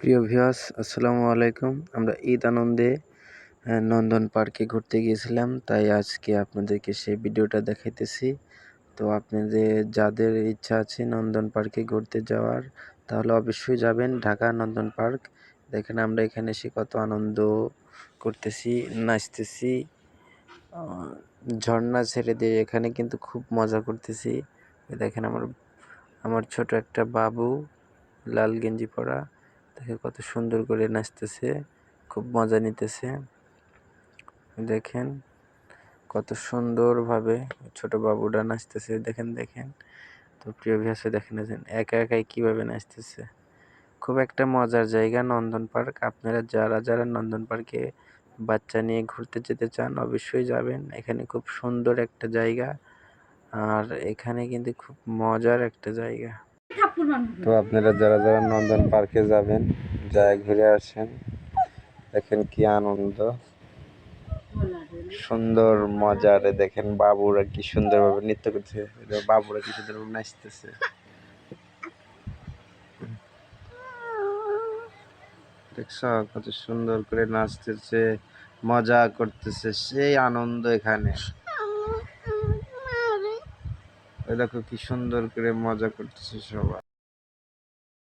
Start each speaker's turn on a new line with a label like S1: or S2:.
S1: প্রিয় ভিউয়ার্স আসসালামু আলাইকুম। আমরা ঈদ আনন্দে নন্দন পার্কে ঘুরতে গিয়েছিলাম, তাই আজকে আপনাদেরকে সেই ভিডিওটা দেখাইতেছি। তো আপনাদের যাদের ইচ্ছা আছে নন্দন পার্কে ঘুরতে যাওয়ার, তাহলে অবশ্যই যাবেন ঢাকা নন্দন পার্ক। দেখেন আমরা এখানে এসে কত আনন্দ করতেছি, নাচতেছি ঝর্ণা ছেড়ে দিয়ে এখানে কিন্তু খুব মজা করতেছি। দেখেন আমার আমার ছোট একটা বাবু, লাল গেঞ্জি পরা। দেখে কত সুন্দর করে নাচতেছে, খুব মজা নিতেছে। দেখেন কত সুন্দরভাবে ছোট বাবুটা নাচতেছে, দেখেন দেখেন। তো প্রিয় ভিউয়ার্সে দেখেন দেখেন একা একাই কীভাবে নাচতেছে। খুব একটা মজার জায়গা নন্দন পার্ক। আপনারা যারা যারা নন্দন পার্কে বাচ্চা নিয়ে ঘুরতে যেতে চান, অবশ্যই যাবেন। এখানে খুব সুন্দর একটা জায়গা। আর এখানে কিন্তু খুব মজার একটা জায়গা। তো আপনারা যারা যারা নন্দন পার্কে যাবেন যা ঘুরে আসেন। দেখেন কি আনন্দ। সুন্দর মজারে, দেখেন বাবুরা কি সুন্দরভাবে নৃত্য করছে। বাবুরা কি সুন্দরভাবে নাচতেছে। দেখছ কত সুন্দর করে নাচতেছে, মজা করতেছে, সেই আনন্দ এখানে। দেখো কি সুন্দর করে মজা করতেছে সবাই।